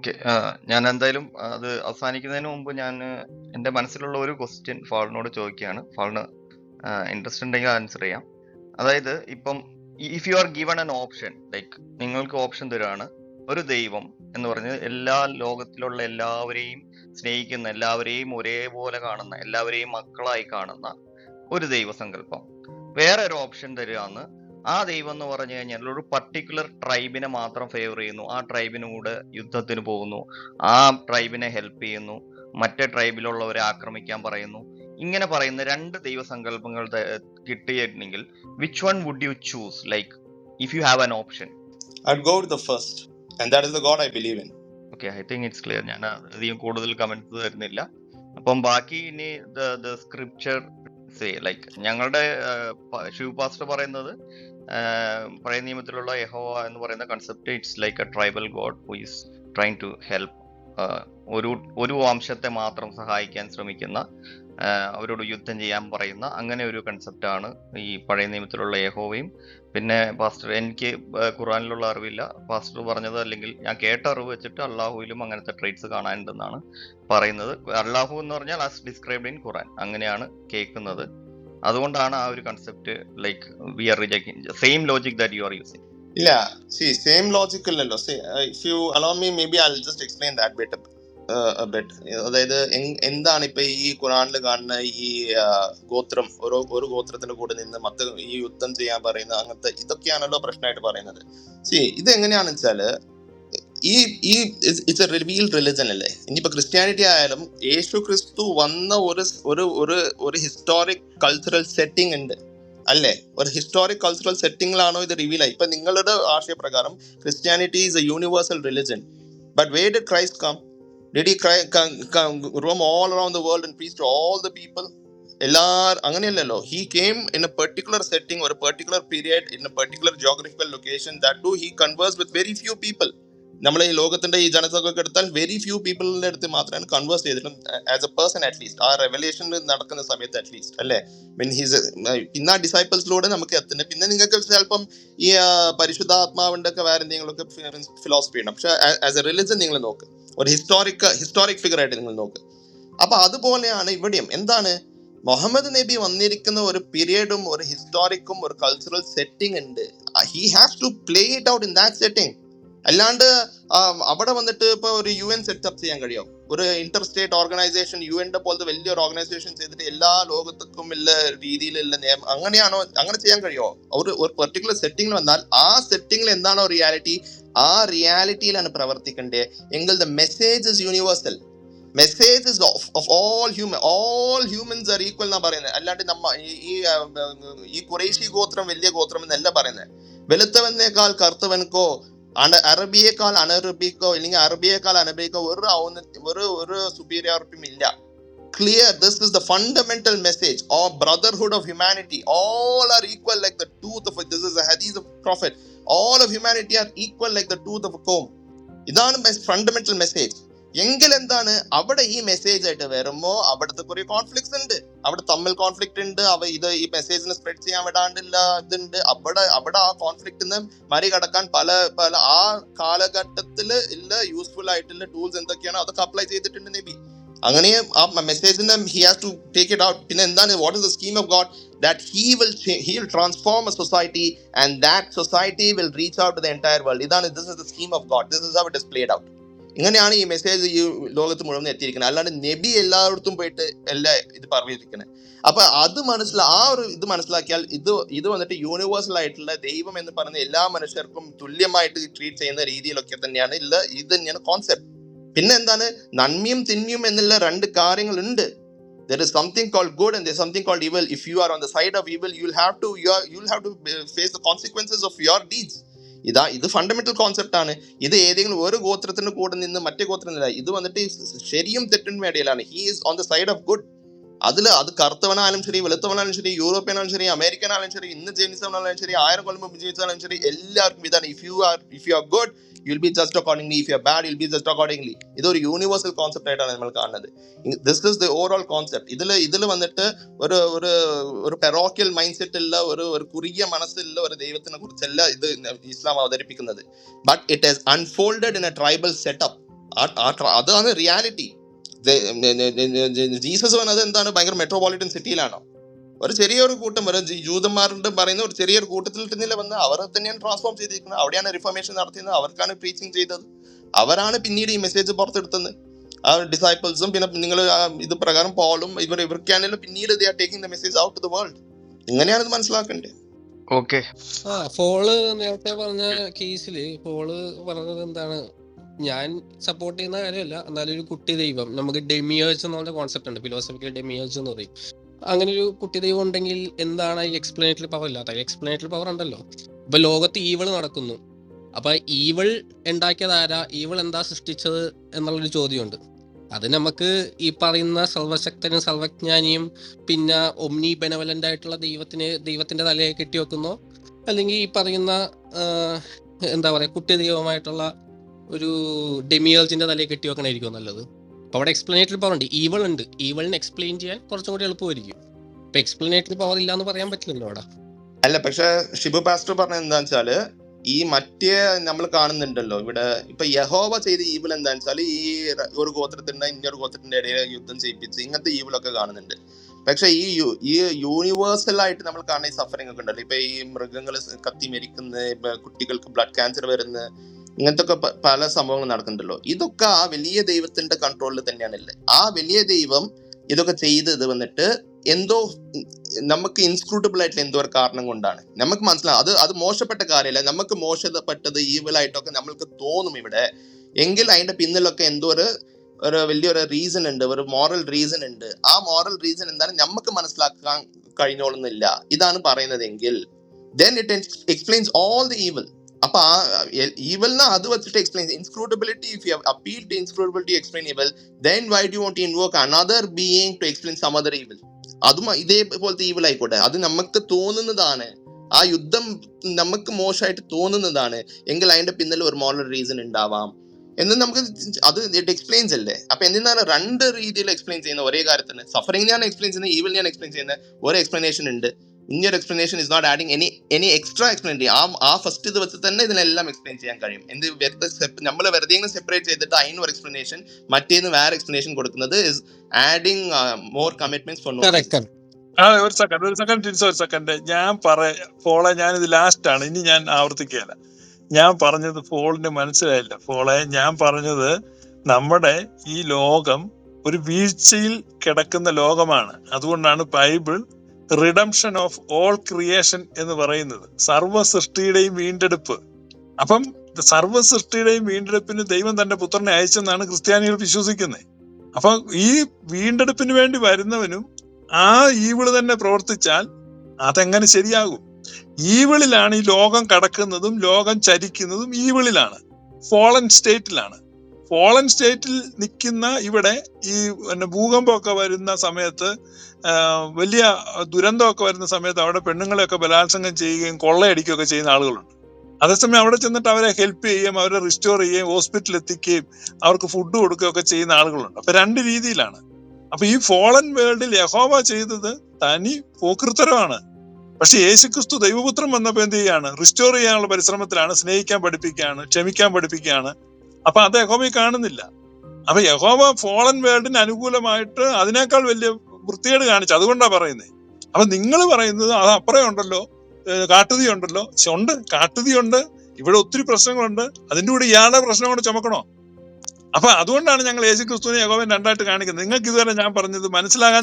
Okay. ഞാൻ എന്തായാലും അത് അവസാനിക്കുന്നതിന് മുമ്പ് ഞാൻ എന്റെ മനസ്സിലുള്ള ഒരു ക്വസ്റ്റ്യൻ ഫാളിനോട് ചോദിക്കുകയാണ്. ഫാളിന് ഇൻട്രസ്റ്റ് ഉണ്ടെങ്കിൽ ആൻസർ ചെയ്യാം. അതായത് ഇപ്പം if you are given an option like നിങ്ങൾക്ക് ഓപ്ഷൻ തരുവാണ്. ഒരു ദൈവം എന്ന് പറഞ്ഞ് എല്ലാ ലോകത്തിലുള്ള എല്ലാവരെയും സ്നേഹിക്കുന്ന, എല്ലാവരെയും ഒരേപോലെ കാണുന്ന, എല്ലാവരെയും മക്കളായി കാണുന്ന ഒരു ദൈവസങ്കല്പം. വേറെ ഒരു ഓപ്ഷൻ തരുവാന്ന് ആ ദൈവം എന്ന് പറഞ്ഞു കഴിഞ്ഞാൽ ഒരു പർട്ടിക്കുലർ ട്രൈബിനെ മാത്രം ഫേവർ ചെയ്യുന്നു. ആ ട്രൈബിനൂടെ യുദ്ധത്തിന് പോകുന്നു. ആ ട്രൈബിനെ ഹെൽപ്പ് ചെയ്യുന്നു. മറ്റേ ട്രൈബിലുള്ളവരെ ആക്രമിക്കാൻ പറയുന്നു. ഇങ്ങനെ പറയുന്ന രണ്ട് ദൈവസങ്കല്പങ്ങൾ കിട്ടിയിരുന്നെങ്കിൽ which one would you choose? Like if you have an option. I'd go with the first, and that is the God I believe in. Okay. I think it's clear. ഞാൻ അധികം കൂടുതൽ കമന്റ്സ് തരുന്നില്ല. അപ്പം ബാക്കി ഇനി ദ സ്ക്രിപ്ചർ സേ ലൈക്ക് ഞങ്ങളുടെ ഷൂ pastor പറയുന്നത് പഴയ നിയമത്തിലുള്ള യഹോവ എന്ന് പറയുന്ന concept it's like a tribal god who is trying to help ഒരു ഒരു വംശത്തെ മാത്രം സഹായിക്കാൻ ശ്രമിക്കുന്ന അവരോട് യുദ്ധം ചെയ്യാൻ പറയുന്ന അങ്ങനെ ഒരു കൺസെപ്റ്റാണ് ഈ പഴയ നിയമത്തിലുള്ള യഹോവയും പിന്നെ പാസ്റ്റർ എനിക്ക് ഖുറാനിലുള്ള അറിവില്ല. പാസ്റ്റർ പറഞ്ഞത് അല്ലെങ്കിൽ ഞാൻ കേട്ട അറിവ് വെച്ചിട്ട് അള്ളാഹുവിലും അങ്ങനത്തെ ട്രേറ്റ്സ് കാണാനുണ്ടെന്നാണ് പറയുന്നത്. അള്ളാഹു എന്ന് പറഞ്ഞാൽ ആസ് ഡിസ്ക്രൈബ്ഡ് ഇൻ ഖുറാൻ അങ്ങനെയാണ് കേൾക്കുന്നത്. അതുകൊണ്ടാണ് ആ ഒരു concept like we are rejecting same logic that you are using. ഇല്ല സി സെയിം ലോജിക് അല്ലല്ലോ see if you allow me maybe I just explain that better bet അതായത് എന്താണ് ഇപ്പൊ ഈ ഖുറാനിൽ കാണുന്ന ഈ ഗോത്രം? ഓരോ ഒരു ഗോത്രത്തിന്റെ കൂടെ നിന്ന് മത്ത് ഈ യുദ്ധം ചെയ്യാൻ പറയുന്ന അങ്ങനത്തെ ഇതൊക്കെയാണല്ലോ പ്രശ്നമായിട്ട് പറയുന്നത്. സി ഇത് എങ്ങനെയാണെന്ന് വെച്ചാൽ ഈ ഈ ഇറ്റ്സ് എ റിവീൽഡ് റിലിജൻ അല്ലേ? ഇനിയിപ്പോ ക്രിസ്ത്യാനിറ്റി ആയാലും യേശു ക്രിസ്തു വന്ന ഒരു ഒരു ഒരു ഹിസ്റ്റോറിക് കൾച്ചറൽ സെറ്റിംഗ് ഉണ്ട്. അല്ലേ? ഒരു ഹിസ്റ്റോറിക് കൾച്ചറൽ സെറ്റിംഗിലാണോ ഇത് റിവീൽ ആയി? ഇപ്പൊ നിങ്ങളുടെ ആശയപ്രകാരം Christianity is a universal religion but way did Christ come did he roam all around the world and to all the people എല്ലാ അങ്ങനെയല്ലല്ലോ. He came in a particular setting ഒരു particular period in a particular geographical location that to he converse with very few people നമ്മളെ ഈ ലോകത്തിന്റെ ഈ ജനസംഖ്യ എടുത്താൽ very few പീപ്പിളിന്റെ അടുത്ത് മാത്രമാണ് കൺവേഴ്സ് ചെയ്തിട്ടും as a person at least ആ റെവലേഷൻ നടക്കുന്ന സമയത്ത് അറ്റ്ലീസ്റ്റ് അല്ലേ? മീൻ ഹീസ് പിന്നെ ആ ഡിസൈപ്പിൾസിലൂടെ നമുക്ക് എത്തുന്നത് പിന്നെ നിങ്ങൾക്ക് ചിലപ്പം ഈ പരിശുദ്ധാത്മാവിന്റെ ഒക്കെ വേറെ എന്തെങ്കിലുമൊക്കെ ഫിലോസഫി ഉണ്ട് പക്ഷെ ആസ് എ റിലിജൻ നിങ്ങൾ നോക്ക്. ഒരു ഹിസ്റ്റോറിക് ഹിസ്റ്റോറിക് ഫിഗർ ആയിട്ട് നിങ്ങൾ നോക്ക്. അപ്പൊ അതുപോലെയാണ് ഇവിടെയും. എന്താണ്? മുഹമ്മദ് നബി വന്നിരിക്കുന്ന ഒരു പീരിയഡും ഒരു ഹിസ്റ്റോറിക്കും ഒരു കൾച്ചറൽ സെറ്റിംഗ് ഉണ്ട്. He has to play it out in that setting അല്ലാണ്ട് അവിടെ വന്നിട്ട് ഇപ്പൊ ഒരു യു എൻ സെറ്റപ്പ് ചെയ്യാൻ കഴിയും? ഒരു ഇന്റർ സ്റ്റേറ്റ് ഓർഗനൈസേഷൻ യു എന്റെ പോലത്തെ വലിയൊരു ഓർഗനൈസേഷൻ ചെയ്തിട്ട് എല്ലാ ലോകത്തേക്കും ഉള്ള രീതിയിലുള്ള നിയമം അങ്ങനെയാണോ അങ്ങനെ ചെയ്യാൻ കഴിയുമോ ഒരു ഒരു പെർട്ടിക്കുലർ സെറ്റിംഗിൽ വന്നാൽ ആ സെറ്റിംഗിൽ എന്താണോ റിയാലിറ്റി ആ റിയാലിറ്റിയിലാണ് പ്രവർത്തിക്കേണ്ടത് എങ്കിൽ the message is universal message is of all human all humans are equal എന്നാ പറയുന്നത്. അല്ലാണ്ട് നമ്മ ഈ ഈ കുറേശി ഗോത്രം വലിയ ഗോത്രം എന്നല്ല പറയുന്നത്. വെളുത്തവനേക്കാൾ കറുത്തവനക്കോ അണ അറബിയേക്കാൾ അനറബിക്കോ ഇല്ലെങ്കിൽ അറബിയേക്കാൾ അനബിക്കോ ഒരു ഔന്ന- ഒരു ഒരു സുപ്പീരിയോറിറ്റിയും ഇല്ല. Clear this is the fundamental message of brotherhood of humanity all are equal like the tooth of this is ഹദീസ് of prophet all of humanity are equal like the tooth of comb ഇതാണ് fundamental message എങ്കിൽ അവിടെ ഈ message ആയിട്ട് വരുമ്പോ അവിടുത്തെ കുറെ conflicts ഉണ്ട്. അവിടെ തമ്മിൽ കോൺഫ്ലിക്ട് ഉണ്ട്. അവ ഇത് ഈ മെസ്സേജിനെ സ്പ്രെഡ് ചെയ്യാൻ വിടാണ്ടില്ല ഇതുണ്ട്. അവിടെ അവിടെ ആ കോൺഫ്ലിക്റ്റിന് മറികടക്കാൻ പല പല ആ കാലഘട്ടത്തിൽ ഇല്ല യൂസ്ഫുൾ ആയിട്ടുള്ള ടൂൾസ് എന്തൊക്കെയാണോ അതൊക്കെ അപ്ലൈ ചെയ്തിട്ടുണ്ട് നബി അങ്ങനെ ആ മെസ്സേജിനെ he has to take it out പിന്നെ എന്താണ്? What is the scheme of god that he will he will transform a society and that society will reach out to the entire world ഇതാണ് this is the scheme of god this is how it is played out ഇങ്ങനെയാണ് ഈ message ഈ ലോകത്ത് മുഴുവൻ എത്തിയിരിക്കുന്നത്. അല്ലാണ്ട് നബി എല്ലായിടത്തും പോയിട്ട് എല്ലാ ഇത് പറഞ്ഞിരിക്കുന്നത് അപ്പൊ അത് മനസ്സിലാ ആ ഒരു ഇത് മനസ്സിലാക്കിയാൽ ഇത് ഇത് വന്നിട്ട് യൂണിവേഴ്സൽ ആയിട്ടുള്ള ദൈവം എന്ന് പറയുന്ന എല്ലാ മനുഷ്യർക്കും തുല്യമായിട്ട് ട്രീറ്റ് ചെയ്യുന്ന രീതിയിലൊക്കെ തന്നെയാണ് ഇല്ല ഇത് തന്നെയാണ് കോൺസെപ്റ്റ് പിന്നെ എന്താണ്? നന്മയും തിന്മയും എന്നുള്ള രണ്ട് കാര്യങ്ങളുണ്ട്. There is something called good and there's something called evil. If you are on the side of evil you'll have to you'll have to uh, face the consequences of your deeds. ഇതാ ഇത് fundamental concept ആണ്. ഇത് ഏതെങ്കിലും ഒരു ഗോത്രത്തിന് കൂടെ നിന്ന് മറ്റേ ഗോത്രത്തിനല്ല. ഇത് വന്നിട്ട് ശരിയും തെറ്റും ഇടയിലാണ് he is on the side of good അതിൽ അത് കറുത്തവനായാലും ശരി വെളുത്തവനായാലും ശരി യൂറോപ്യനായാലും ശരി അമേരിക്കൻ ആയാലും ശരി ഇന്ന് ജനിച്ചവനായാലും ശരി ആയിരം കൊല്ലം മുമ്പ് ജീവിച്ചാലും ശരി എല്ലാവർക്കും ഇതാണ് if you are if you are good you'll be just accordingly if you are bad you'll be just accordingly ഇതൊരു യൂണിവേഴ്സൽ കോൺസെപ്റ്റ് ആയിട്ടാണ് നമ്മൾ കാണുന്നത്. This is the overall concept ഇതിൽ ഇതിൽ വന്നിട്ട് ഒരു ഒരു ഒരു പെറോക്കിയൽ മൈൻഡ് സെറ്റ് ഉള്ള ഒരു ഒരു കുറുകിയ മനസ്സിലുള്ള ഒരു ദൈവത്തിനെ കുറിച്ചല്ല ഇത് ഇസ്ലാം അവതരിപ്പിക്കുന്നത്. But it has unfolded in a tribal setup ah- ah ട്ര- അതാണ് റിയാലിറ്റി ജീസസ് പറഞ്ഞത് എന്താണ്? ഭയങ്കര മെട്രോപൊളിറ്റൻ സിറ്റിയിലാണോ ഒരു ചെറിയൊരു കൂട്ടം ഒരു ജി- ജൂതന്മാരുടെ പറയുന്ന ഒരു ചെറിയൊരു കൂട്ടത്തിൽ തന്നെ വന്ന് അവർ തന്നെയാണ് ട്രാൻസ്ഫോം ചെയ്തിരിക്കുന്നത്. അവിടെയാണ് റിഫോർമേഷൻ നടത്തിയത് അവർക്കാണ് പ്രീച്ചിങ് ചെയ്തത്. അവരാണ് പിന്നീട് ഈ മെസ്സേജ് പുറത്തെടുത്തത്. ആ ഡിസൈപ്പിൾസും പിന്നെ നിങ്ങൾ ഇത് പ്രകാരം പോളും ഇവർ ഇവർക്കാണെങ്കിലും പിന്നീട് they are taking the message out to the world ഇങ്ങനെയാണ് ഇത് മനസ്സിലാക്കേണ്ടത്. ഓക്കെ ആ ഫോൾ നേരത്തെ പറഞ്ഞ കേസിൽ ഫോൾ പറഞ്ഞത് എന്താണ്? ഞാൻ സപ്പോർട്ട് ചെയ്യുന്ന കാര്യമല്ല. എന്നാലും ഒരു കുട്ടി ദൈവം നമുക്ക് ഡെമിയേഴ്സ് എന്നുള്ള കോൺസെപ്റ്റ് ഉണ്ട്. ഫിലോസഫിക്കൽ ഡെമിയേഴ്സ് എന്ന് പറയും. അങ്ങനെ ഒരു കുട്ടി ദൈവം ഉണ്ടെങ്കിൽ എന്താണ് ഈ എക്സ്പ്ലനേറ്ററി പവർ ഇല്ലാത്ത എക്സ്പ്ലനേറ്ററി പവർ ഉണ്ടല്ലോ. ഇപ്പൊ ലോകത്ത് ഈവൾ നടക്കുന്നു. അപ്പൊ ഈവൾ ഉണ്ടാക്കിയത് ആരാ? ഈവൾ എന്താ സൃഷ്ടിച്ചത് എന്നുള്ളൊരു ചോദ്യമുണ്ട്. അത് നമുക്ക് ഈ പറയുന്ന സർവശക്തനും സർവജ്ഞാനിയും പിന്നെ ഒമ്നി ബെനവലന്റ് ആയിട്ടുള്ള ദൈവത്തിന് ദൈവത്തിന്റെ തലയെ കെട്ടി വെക്കുന്നോ അല്ലെങ്കിൽ ഈ പറയുന്ന എന്താ പറയാ കുട്ടി ദൈവമായിട്ടുള്ള ഒരു ഡെമിയേഴ്സിന്റെ തലയിൽ കെട്ടി വെക്കണായിരിക്കും നല്ലത്. അപ്പൊ അവിടെ എക്സ്പ്ലനേറ്ററി പവർ ഉണ്ട്. ഈവൾ ഉണ്ട്. ഈവളിന് എക്സ്പ്ലെയിൻ ചെയ്യാൻ കുറച്ചും കൂടി എളുപ്പമായിരിക്കും. ഇപ്പൊ എക്സ്പ്ലനേറ്ററി പവർ ഇല്ല എന്ന് പറയാൻ പറ്റില്ലല്ലോ അവിടെ. അല്ല പക്ഷെ ഷിബു പാസ്റ്റർ പറഞ്ഞ എന്താ വെച്ചാൽ ഈ മറ്റേ നമ്മൾ കാണുന്നുണ്ടല്ലോ ഇവിടെ ഇപ്പൊ യഹോവ ചെയ്ത ഈവിൽ എന്താ വെച്ചാൽ ഈ ഒരു ഗോത്രത്തിന്റെ ഇന്നൊരു ഗോത്രത്തിന്റെ ഇടയിൽ യുദ്ധം ചെയ്യിപ്പിച്ച് ഇങ്ങനത്തെ ഈവിലൊക്കെ കാണുന്നുണ്ട്. പക്ഷെ ഈ ഈ യൂണിവേഴ്സൽ ആയിട്ട് നമ്മൾ കാണുന്ന ഈ സഫറിംഗ് ഒക്കെ ഉണ്ടല്ലോ. ഇപ്പൊ ഈ മൃഗങ്ങൾ കത്തി മരിക്കുന്ന കുട്ടികൾക്ക് ബ്ലഡ് ക്യാൻസർ വരുന്ന ഇങ്ങനത്തെ ഒക്കെ പല സംഭവങ്ങൾ നടക്കുന്നുണ്ടല്ലോ. ഇതൊക്കെ ആ വലിയ ദൈവത്തിന്റെ കൺട്രോളിൽ തന്നെയാണല്ലേ ആ വലിയ ദൈവം ഇതൊക്കെ ചെയ്തത് വന്നിട്ട് എന്തോ നമുക്ക് ഇൻസ്ക്രൂട്ടബിൾ ആയിട്ടുള്ള എന്തോ ഒരു കാരണം കൊണ്ടാണ്. നമുക്ക് മനസ്സിലാവും അത് അത് മോശപ്പെട്ട കാര്യമല്ല. നമുക്ക് മോശപ്പെട്ടത് ഈവൽ ആയിട്ടൊക്കെ നമ്മൾക്ക് തോന്നും ഇവിടെ. എങ്കിൽ അതിന്റെ പിന്നിലൊക്കെ എന്തോ ഒരു ഒരു വലിയൊരു റീസൺ ഉണ്ട് ഒരു മോറൽ റീസൺ ഉണ്ട്. ആ മോറൽ റീസൺ എന്താണ് നമുക്ക് മനസ്സിലാക്കാൻ കഴിഞ്ഞോളുന്നില്ല ഇതാണ് പറയുന്നതെങ്കിൽ then it explains all the evil അപ്പൊ ആ ഈവലിനെ അത് വെച്ചിട്ട് explain inscrutability if you appeal to inscrutability explain evil then why do won't invoke another being to explain some other evil അതും ഇതേപോലത്തെ ഈവൽ ആയിക്കോട്ടെ. അത് നമുക്ക് തോന്നുന്നതാണ്. ആ യുദ്ധം നമുക്ക് മോശമായിട്ട് തോന്നുന്നതാണ്. എങ്കിൽ അതിന്റെ പിന്നിൽ ഒരു മോറൽ റീസൺ ഉണ്ടാവാം. എന്ന് നമുക്ക് അത് ഇറ്റ് എക്സ്പ്ലെയിൻസ് അല്ലേ? അപ്പൊ എന്തിനാണ് രണ്ട് രീതിയിൽ എക്സ്പ്ലെയിൻ ചെയ്യുന്ന ഒരേ കാര്യത്തിന്. സഫറിംഗ് ഞാൻ എക്സ്പ്ലെയിൻ ചെയ്യുന്നത് ഈവിൽ ഞാൻ എക്സ്പ്ലെയിൻ ചെയ്യുന്ന ഒരു എക്സ്പ്ലനേഷൻ ഉണ്ട്. ഇനിയൊരു explanation is not adding any any extra explain ചെയ്യാം ആ ആ ഫസ്റ്റ് ഇത് വെച്ച് തന്നെ ഇതിനെല്ലാം എക്സ്പ്ലെയിൻ ചെയ്യാൻ കഴിയും. എന്ത് വെറുതെ നമ്മൾ വെറുതെ സെപ്പറേറ്റ് ചെയ്തിട്ട് അതിന് ഒരു എക്സ്പ്ലനേഷൻ മറ്റേന്ന് വേറെ എക്സ്പ്ലനേഷൻ കൊടുക്കുന്നത് is adding more commitment for no ആ ഒരു സെക്കൻഡ് ഒരു സെക്കൻഡ് ടിൻസ് ഒരു സെക്കൻഡ് ഞാൻ പറ ഫോളെ ഞാനിത് ലാസ്റ്റ് ആണ്. ഇനി ഞാൻ ആവർത്തിക്കുകയല്ല. ഞാൻ പറഞ്ഞത് ഫോളിന് മനസ്സിലായില്ല. ഫോളെ ഞാൻ പറഞ്ഞത് നമ്മുടെ ഈ ലോകം ഒരു വീഴ്ചയിൽ കിടക്കുന്ന ലോകമാണ്. അതുകൊണ്ടാണ് Bible redemption of all creation എന്ന് പറയുന്നത്. സർവ സൃഷ്ടിയുടെയും വീണ്ടെടുപ്പ്. അപ്പം സർവ സൃഷ്ടിയുടെയും വീണ്ടെടുപ്പിന് ദൈവം തന്റെ പുത്രനെ അയച്ചെന്നാണ് ക്രിസ്ത്യാനികൾ വിശ്വസിക്കുന്നത്. അപ്പൊ ഈ വീണ്ടെടുപ്പിന് വേണ്ടി വരുന്നവനും ആ ഈവിൾ തന്നെ പ്രവർത്തിച്ചാൽ അതെങ്ങനെ ശരിയാകും? ഈവിളിലാണ് ഈ ലോകം കടക്കുന്നതും ലോകം ചരിക്കുന്നതും ഈവിളിലാണ് ഫോളൻ സ്റ്റേറ്റിലാണ് ഫോളൻ സ്റ്റേറ്റിൽ നിൽക്കുന്ന ഇവിടെ ഈ പിന്നെ ഭൂകമ്പമൊക്കെ വരുന്ന സമയത്ത് വലിയ ദുരന്തമൊക്കെ വരുന്ന സമയത്ത് അവിടെ പെണ്ണുങ്ങളെയൊക്കെ ബലാത്സംഗം ചെയ്യുകയും കൊള്ളയടിക്കുകയൊക്കെ ചെയ്യുന്ന ആളുകളുണ്ട്. അതേസമയം അവിടെ ചെന്നിട്ട് അവരെ ഹെൽപ്പ് ചെയ്യുകയും അവരെ റിസ്റ്റോർ ചെയ്യുകയും ഹോസ്പിറ്റലിൽ എത്തിക്കുകയും അവർക്ക് ഫുഡ് കൊടുക്കുകയൊക്കെ ചെയ്യുന്ന ആളുകളുണ്ട്. അപ്പൊ രണ്ട് രീതിയിലാണ്. അപ്പൊ ഈ ഫോളൻ വേൾഡിൽ യഹോവ ചെയ്തത് തനി പോക്കൃത്തരമാണ് പക്ഷെ യേശുക്രിസ്തു ദൈവപുത്രം വന്നപ്പോൾ എന്ത് ചെയ്യാണ്? റിസ്റ്റോർ ചെയ്യാനുള്ള പരിശ്രമത്തിലാണ് സ്നേഹിക്കാൻ പഠിപ്പിക്കുകയാണ് ക്ഷമിക്കാൻ പഠിപ്പിക്കുകയാണ്. അപ്പൊ അത് യഹോബി കാണുന്നില്ല. അപ്പൊ യഹോവ ഫോളൻ വേൾഡിന് അനുകൂലമായിട്ട് അതിനേക്കാൾ വലിയ വൃത്തികേട് കാണിച്ചു. അതുകൊണ്ടാണ് പറയുന്നത് അപ്പൊ നിങ്ങൾ പറയുന്നത് അത് അപ്പുറം ഉണ്ടല്ലോ. കാട്ടുതീ ഉണ്ടല്ലോ. ശ്ശെ, ഉണ്ട്. ഇവിടെ ഒത്തിരി പ്രശ്നങ്ങളുണ്ട്. അതിന്റെ കൂടെ ഇയാളുടെ പ്രശ്നം കൊണ്ട് ചുമക്കണോ? അപ്പൊ അതുകൊണ്ടാണ് ഞങ്ങൾ യേശു ക്രിസ്തുവിനെ യഹോവൻ രണ്ടായിട്ട് കാണിക്കുന്നത്. നിങ്ങൾക്ക് ഇതുവരെ ഞാൻ പറഞ്ഞത് മനസ്സിലാകാൻ